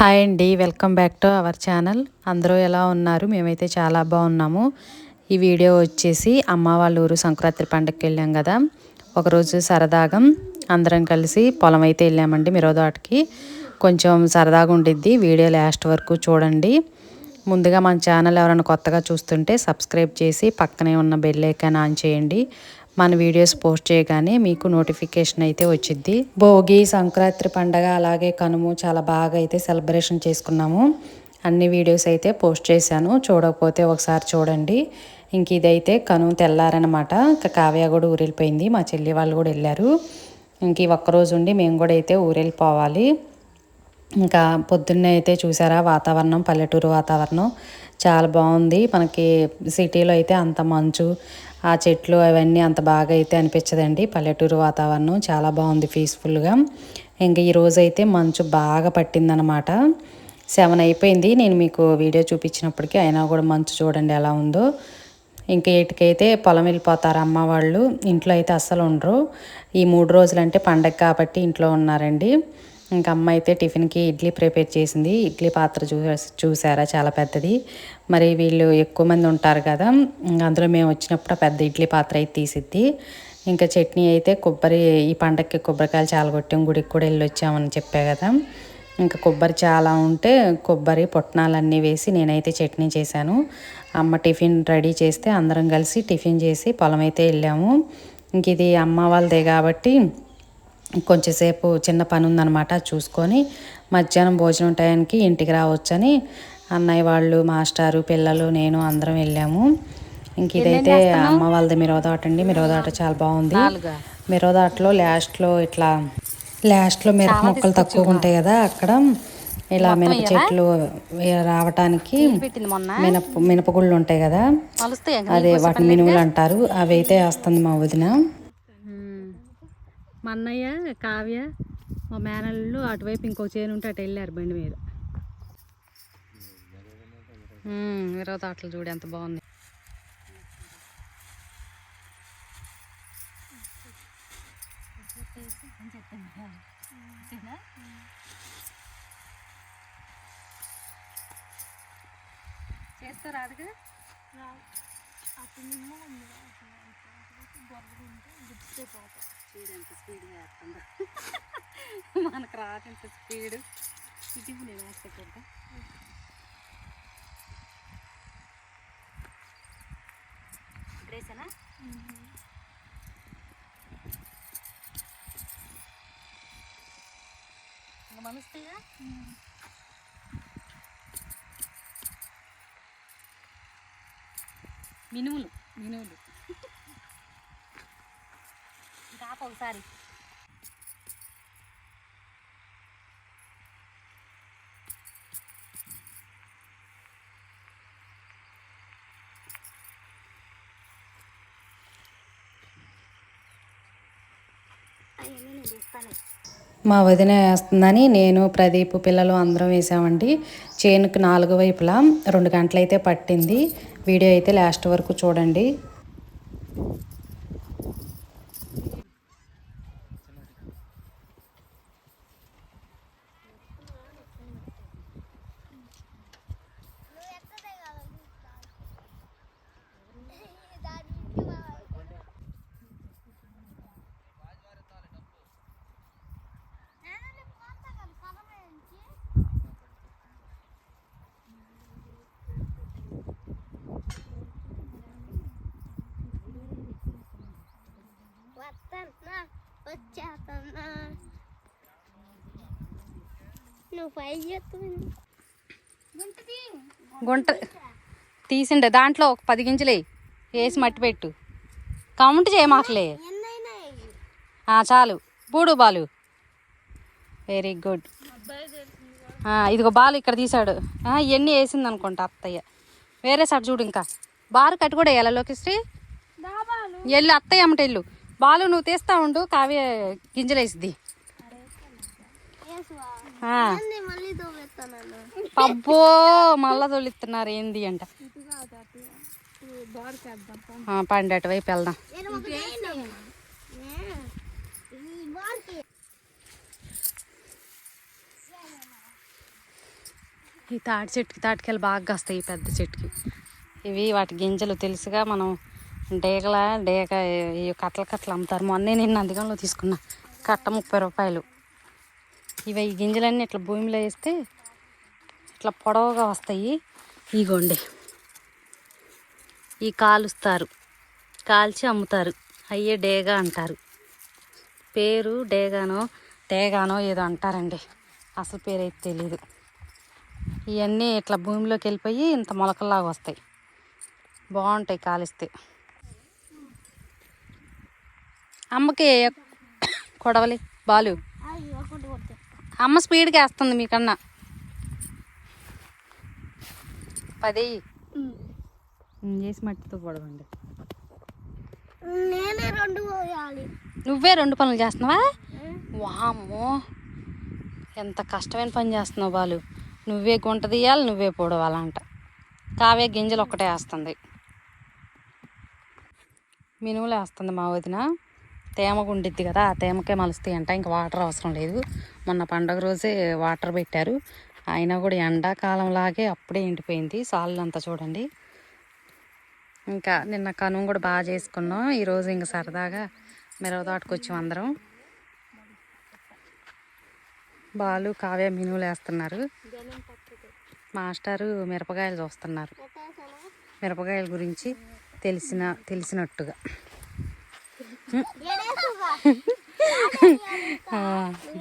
Hi అండి welcome back to our channel. అందరూ ఎలా ఉన్నారు? మేమైతే చాలా బాగున్నాము. ఈ వీడియో వచ్చేసి అమ్మ వాళ్ళ ఊరు సంక్రాంతి పండుగకి వెళ్ళాం కదా. ఒకరోజు సరదాగా అందరం కలిసి పొలం అయితే వెళ్ళామండి మిరోదాటికి కొంచెం సరదాగా ఉండిద్ది వీడియో లాస్ట్ వరకు చూడండి. ముందుగా మన ఛానల్ ఎవరైనా కొత్తగా చూస్తుంటే సబ్స్క్రైబ్ చేసి పక్కనే ఉన్న బెల్ ఐకాన్ ఆన్ చేయండి. మన వీడియోస్ పోస్ట్ చేయగానే మీకు నోటిఫికేషన్ అయితే వచ్చింది భోగి సంక్రాంతి పండగ అలాగే కనుము చాలా బాగా అయితే సెలబ్రేషన్ చేసుకున్నాము. అన్ని వీడియోస్ అయితే పోస్ట్ చేశాను. చూడకపోతే ఒకసారి చూడండి. ఇంక ఇదైతే కనుము తెల్లారనమాట ఇంకా కావ్య కూడా ఊరెళ్ళిపోయింది. మా చెల్లి వాళ్ళు కూడా వెళ్ళారు. ఇంక ఒక్కరోజు ఉండి మేము కూడా అయితే ఊరెళ్ళిపోవాలి. ఇంకా పొద్దున్నే అయితే చూసారా? వాతావరణం పల్లెటూరు వాతావరణం. చాలా బాగుంది. మనకి సిటీలో అయితే అంత మంచు ఆ చెట్లు అవన్నీ అంత బాగా అయితే అనిపించదండి. పల్లెటూరు వాతావరణం చాలా బాగుంది పీస్ఫుల్గా. ఇంకా ఈరోజైతే అయితే మంచు బాగా పట్టిందనమాట. సెవెన్ అయిపోయింది. నేను మీకు వీడియో చూపించినప్పటికీ అయినా కూడా మంచు చూడండి ఎలా ఉందో. ఇంకా ఎటుకైతే పొలం వెళ్ళిపోతారు అమ్మ వాళ్ళు ఇంట్లో అయితే అస్సలు ఉండరు. ఈ మూడు రోజులంటే పండగ కాబట్టి ఇంట్లో ఉన్నారండి. ఇంకా అమ్మ అయితే టిఫిన్కి ఇడ్లీ ప్రిపేర్ చేసింది. ఇడ్లీ పాత్ర చూ చూసారా? చాలా పెద్దది. మరి వీళ్ళు ఎక్కువ మంది ఉంటారు కదా అందులో మేము వచ్చినప్పుడు పెద్ద ఇడ్లీ పాత్ర అయితే తీసిద్ది. ఇంకా చట్నీ అయితే కొబ్బరి ఈ పండగకి కొబ్బరికాయలు చాలా కొట్టాం గుడికి కూడా వెళ్ళి వచ్చామని చెప్పా కదా. ఇంకా కొబ్బరి చాలా ఉంటే కొబ్బరి పొట్నాలన్నీ వేసి నేనైతే చట్నీ చేశాను. అమ్మ టిఫిన్ రెడీ చేస్తే అందరం కలిసి టిఫిన్ చేసి పొలం అయితే వెళ్ళాము. ఇంక ఇది అమ్మ వాళ్ళదే కాబట్టి కొంచెంసేపు చిన్న పని ఉందనమాట చూసుకొని మధ్యాహ్నం భోజనం టయానికి ఇంటికి రావచ్చని అన్నయ్య వాళ్ళు మాస్టారు పిల్లలు నేను అందరం వెళ్ళాము. ఇంక ఇదైతే అమ్మ వాళ్ళది మిరవదాట అండి. మిరవదాట చాలా బాగుంది. మిరవదాటలో లాస్ట్లో ఇట్లా లాస్ట్లో మిరప మొక్కలు తక్కువ ఉంటాయి కదా అక్కడ. ఇలా మినప చెట్లు రావటానికి మినప మినపగుళ్ళు ఉంటాయి కదా. అదే వాటిని మినుములు అంటారు. అవి అయితే వేస్తుంది మా వదిన. మా అన్నయ్య కావ్య మా మేనల్లు అటువైపు ఇంకో చేను ఉంటే అటు వెళ్ళారు బండి మీద. ఇరవై తోటలు చూడు ఎంత బాగుంది చేస్తారా అది స్పీడ్ ఎంత స్పీడ్ చేస్తుందా మనకు రాదంత స్పీడ్ ఇది నేను వేసేకూడదా డ్రెస్నా మనస్తే మినుములు మినుములు. ఇంకా ఒకసారి. మా వదిన వేస్తుందని నేను ప్రదీప్ పిల్లలు అందరం వేసామండి. చేనుకు నాలుగు వైపులా రెండు గంటలైతే పట్టింది. వీడియో అయితే లాస్ట్ వరకు చూడండి. గుంట తీసిండే. దాంట్లో ఒక పది గింజలు. వేసి మట్టి పెట్టు. కౌంట్ చేయమాకలే చాలు. బూడు బాలు. వెరీ గుడ్ ఇదిగో బాలు ఇక్కడ తీసాడు. ఇవన్నీ వేసింది అనుకుంటా అత్తయ్య. వేరే సార్ చూడు ఇంకా. బారు కట్టి కూడా వేయాలి లోకిశ్రీ ఎల్లు అత్తయ్య అమ్మట ఎల్లు. బాలు నువ్వు తీస్తా ఉండు కావ్య గింజలు అబ్బో మళ్ళా తొలిస్తున్నారు ఏంది అంట. పండి అటువైపు వెళ్దాం. నేను ఒకటి ఈ తాటి చెట్టుకి తాటికాయలు బాగా కాస్తాయి ఈ పెద్ద చెట్టుకి. ఇవి వాటి గింజలు తెలుసుగా మనం డేగల డేగ ఈ కట్టలు కట్టలు అమ్ముతారు. మొన్నే నేను అందుకంలో తీసుకున్నా. కట్ట ముప్పై రూపాయలు. ఇవి ఈ గింజలన్నీ ఇట్లా భూమిలో వేస్తే ఇట్లా పొడవుగా వస్తాయి. ఇగోండి. ఈ కాలుస్తారు. కాల్చి అమ్ముతారు. అయ్యే డేగా అంటారు. పేరు డేగానో డేగానో ఏదో అంటారండి. అసలు పేరు అయితే తెలీదు. ఇవన్నీ ఇట్లా భూమిలోకి వెళ్ళిపోయి ఇంత మొలకల్లాగా వస్తాయి. బాగుంటాయి కాలిస్తే. అమ్మకి కొడవలి? బాలు. అమ్మ స్పీడ్గా వేస్తుంది మీకన్నా. పది. చేసి మట్టితో పొడవండి. నేనే రెండు పోయాలి. నువ్వే రెండు పనులు చేస్తున్నావా? వామ్మో. ఎంత కష్టమైన పని చేస్తున్నావు బాలు. నువ్వే గుంట తీయాలి నువ్వే పొడవాలంట. కావే గింజలు ఒక్కటే వేస్తుంది. మినుములు వేస్తుంది మా వదిన. తేమగా ఉండిద్ది కదా ఆ తేమకే మలుస్తాయి అంట ఇంకా వాటర్ అవసరం లేదు. మొన్న పండగ రోజే వాటర్ పెట్టారు. అయినా కూడా ఎండాకాలంలాగే అప్పుడే ఎండిపోయింది. సాళ్ళు అంతా చూడండి. ఇంకా నిన్న కనుమ కూడా బాగా చేసుకున్నాం. ఈరోజు ఇంకా సరదాగా మిరవ వచ్చాం అందరం. బాలు కావ్య మినువులు వేస్తున్నారు. మాస్టారు మిరపకాయలు చూస్తున్నారు. మిరపకాయల గురించి తెలిసిన తెలిసినట్టుగా.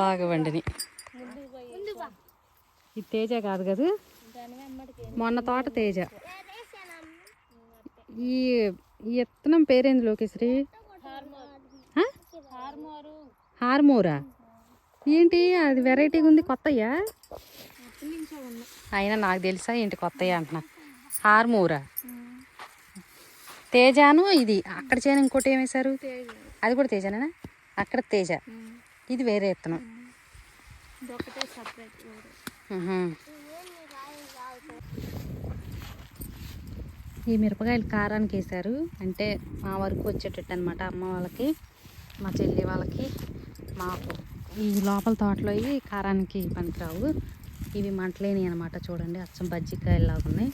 బాగా వండిని. ఇది తేజ కాదు కదా? మొన్న తోట తేజ. ఈ ఈ ఎత్తనం పేరేంది లోకేశ్వరి హార్మోరా? ఏంటి? అది వెరైటీగా ఉంది కొత్తయ్యా అయినా నాకు తెలుసా ఏంటి కొత్తయ్యా అంటున్నా. హార్మోరా? తేజాను ఇది. అక్కడ చేయను ఇంకోటి ఏం వేశారు? అది కూడా తేజానేనా అక్కడ తేజ. ఇది వేరే ఎత్తనం. ఈ మిరపకాయలు కారానికి వేశారు. అంటే మా వరకు వచ్చేటట్టు అనమాట అమ్మ వాళ్ళకి మా చెల్లి వాళ్ళకి మాకు. ఈ లోపల తోటలో ఇవి కారానికి పనికిరావు. ఇవి మంటలేని అనమాట చూడండి. అచ్చం బజ్జికాయలు లాగా ఉన్నాయి.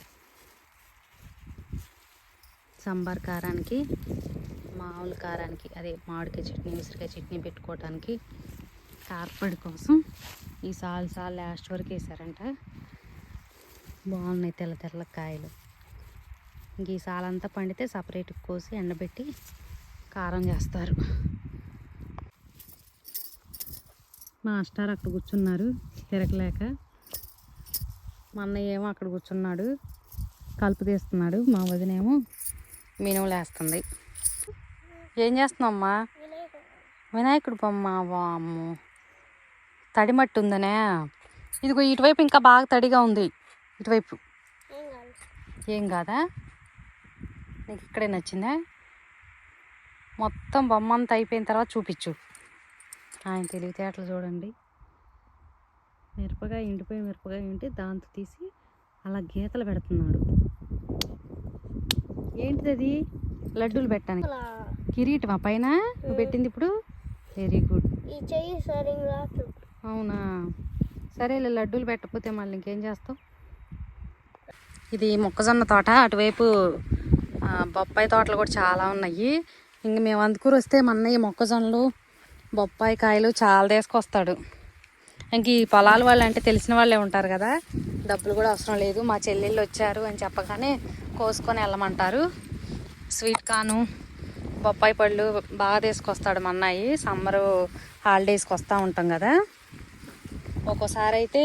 సాంబార్ కారానికి మామూలు కారానికి అదే మామిడికాయ చట్నీ ఉసిరికాయ చట్నీ పెట్టుకోవడానికి కారపడి కోసం ఈ సాల్ సాల్ లాస్ట్ వరకు వేసారంట. బాగున్నాయి తెల్ల తెల్ల కాయలు. ఇంక ఈ సాలంతా పండితే సపరేట్గా కోసి ఎండబెట్టి కారం చేస్తారు. మాస్టర్ అక్కడ కూర్చున్నారు తిరగలేక. మా అన్నయ్య ఏమో అక్కడ కూర్చున్నాడు కలుపు తీస్తున్నాడు మా వదినేమో మినుములు వేస్తుంది ఏం చేస్తున్నావమ్మా? వినాయకుడు బొమ్మ వామ్ము. తడి మట్టి ఉందనే ఇదిగో ఇటువైపు ఇంకా బాగా తడిగా ఉంది. ఇటువైపు. ఏం కాదా? నీకు ఇక్కడే నచ్చిందా? మొత్తం బొమ్మ అంతా అయిపోయిన తర్వాత చూపించు. ఆయన తెలివితేటలు చూడండి. మిరపకాయ ఎండిపోయి మిరపకాయ ఉంటే దాంతో తీసి అలా గీతలు పెడుతున్నాడు. ఏంటిది అది లడ్డూలు పెట్టాను కిరీటమా పైన? నువ్వు పెట్టింది ఇప్పుడు? వెరీ గుడ్ ఈ అవునా? సరేలే లడ్డూలు పెట్టకపోతే మళ్ళీ ఇంకేం చేస్తావు? ఇది మొక్కజొన్న తోట. అటువైపు బొప్పాయి తోటలు కూడా చాలా ఉన్నాయి. ఇంక మేము అందుకూరు వస్తే మా అన్నయ్య మొక్కజొన్నలు బొప్పాయి కాయలు చాలా తీసుకొస్తాడు. ఇంక ఈ పొలాల వాళ్ళు అంటే తెలిసిన వాళ్ళే ఉంటారు కదా. డబ్బులు కూడా అవసరం లేదు. మా చెల్లెళ్ళు వచ్చారు అని చెప్పగానే కోసుకొని వెళ్ళమంటారు. స్వీట్ కాను బొప్పాయి పళ్ళు బాగా తీసుకొస్తాడు మా అన్నయ్య. సమ్మరు హాలిడేస్కి వస్తూ ఉంటాం కదా. ఒక్కోసారి అయితే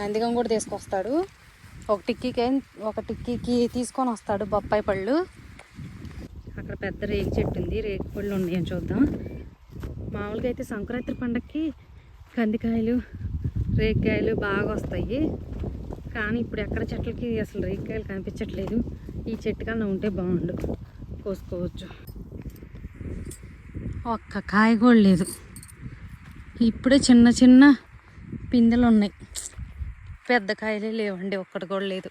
నందిగం కూడా తీసుకొస్తాడు. ఒక టిక్కీకి ఒక టిక్కీకి తీసుకొని వస్తాడు బొప్పాయి పళ్ళు. అక్కడ పెద్ద రేగి చెట్టు ఉంది. రేగి పళ్ళు ఉన్నాయని చూద్దాం. మామూలుగా అయితే సంక్రాంతి పండగకి కందికాయలు రేగికాయలు బాగా వస్తాయి. కానీ ఇప్పుడు ఎక్కడ చెట్లకి అసలు రేగికాయలు కనిపించట్లేదు. ఈ చెట్టు కన్నా ఉంటే బాగుండు. కోసుకోవచ్చు. ఒక్క కాయ కూడా లేదు. ఇప్పుడే చిన్న చిన్న పిందెలు ఉన్నాయి. పెద్ద కాయలే లేవండి ఒక్కటి కూడా లేదు.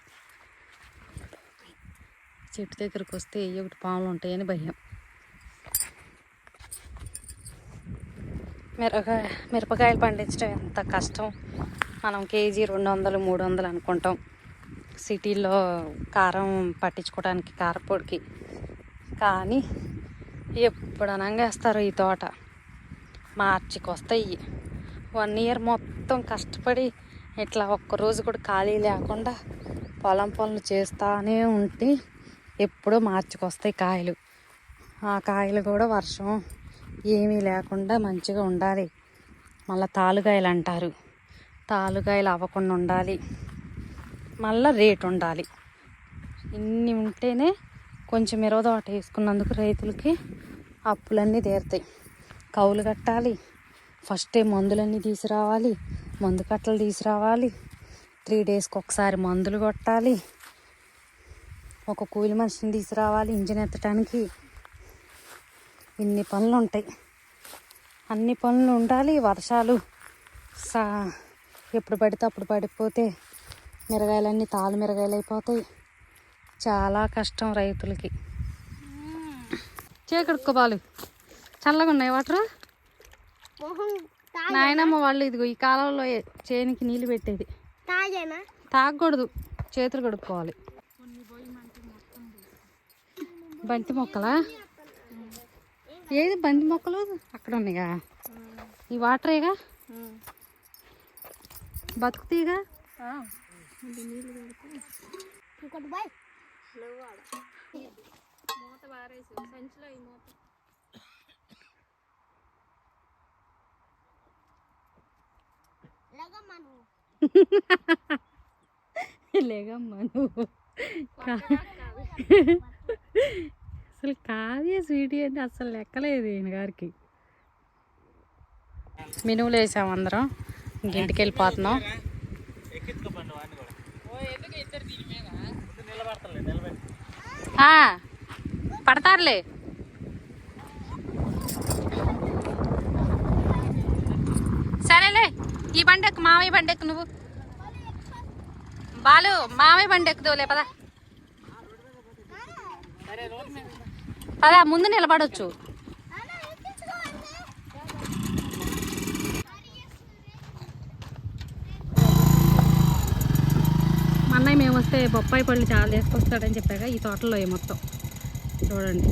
చెట్టు దగ్గరకు వస్తే ఏ ఒకటి పాములు ఉంటాయని భయం. మిరపకాయ మిరపకాయలు పండించడం ఎంత కష్టం. మనం కేజీ రెండు వందలు మూడు వందలు అనుకుంటాం. సిటీలో కారం పట్టించుకోవడానికి కారపొడికి. కానీ ఎప్పుడు అనంగా వేస్తారు ఈ తోట. మార్చికి వస్తాయి వన్ ఇయర్ మొత్తం కష్టపడి ఇట్లా ఒక్కరోజు కూడా ఖాళీ లేకుండా పొలం పనులు చేస్తానే ఉంటే ఎప్పుడో మార్చికి వస్తాయి కాయలు. ఆ కాయలు కూడా వర్షం ఏమీ లేకుండా మంచిగా ఉండాలి. మళ్ళీ తాలుగాయలు అంటారు తాలుగాయలు అవ్వకుండా ఉండాలి. మళ్ళీ రేటు ఉండాలి. ఇన్ని ఉంటేనే కొంచెం ఇరవై వేసుకున్నందుకు రైతులకి అప్పులన్నీ తీరుతాయి. కౌలు కట్టాలి. ఫస్టే మందులన్నీ తీసుకురావాలి. మందు కట్టలు తీసుకురావాలి. త్రీ డేస్కి ఒకసారి మందులు కొట్టాలి. ఒక కూలి మనిషిని తీసుకురావాలి ఇంజిన్ ఎత్తడానికి ఇన్ని పనులు ఉంటాయి. అన్ని పనులు ఉండాలి. వర్షాలు సా ఎప్పుడు పడితే అప్పుడు పడిపోతే మిరగాయలన్నీ తాలు మిరగాయలు అయిపోతాయి. చాలా కష్టం రైతులకి. చేకడుక్కోబాలు. చల్లగా ఉన్నాయి వాటర్? నాయనమ్మ వాళ్ళు ఇదిగో ఈ కాలంలో చేనికి నీళ్ళు పెట్టేది. తాగకూడదు. చేతులు కడుక్కోవాలి. బంతి మొక్కలా? ఏది బంతి మొక్కలు? అక్కడ ఉన్నాయిగా. ఈ వాటరేగా? బతుకుతీగా ఇంకోటి బాయ్. లేకమ్మా నువ్వు. లేగమ్మా నువ్వు. కా- అసలు కావ్య స్వీటీ అంటే అసలు లెక్కలేదు ఈయన గారికి. మినువులు వేసాం అందరం. ఇంక ఇంటికి వెళ్ళిపోతున్నాం. పడతారులే. సరేలే ఈ బండి ఎక్కు మామయ్య బండి ఎక్కు నువ్వు. బాలు మామయ్య బండెక్కుదోలే పదా. పదా ముందు నిలబడొచ్చు మా అన్నయ్య మేము వస్తే బొప్పాయి పళ్ళు చాలా తీసుకొస్తాడని చెప్పాక ఈ తోటలో మొత్తం. చూడండి.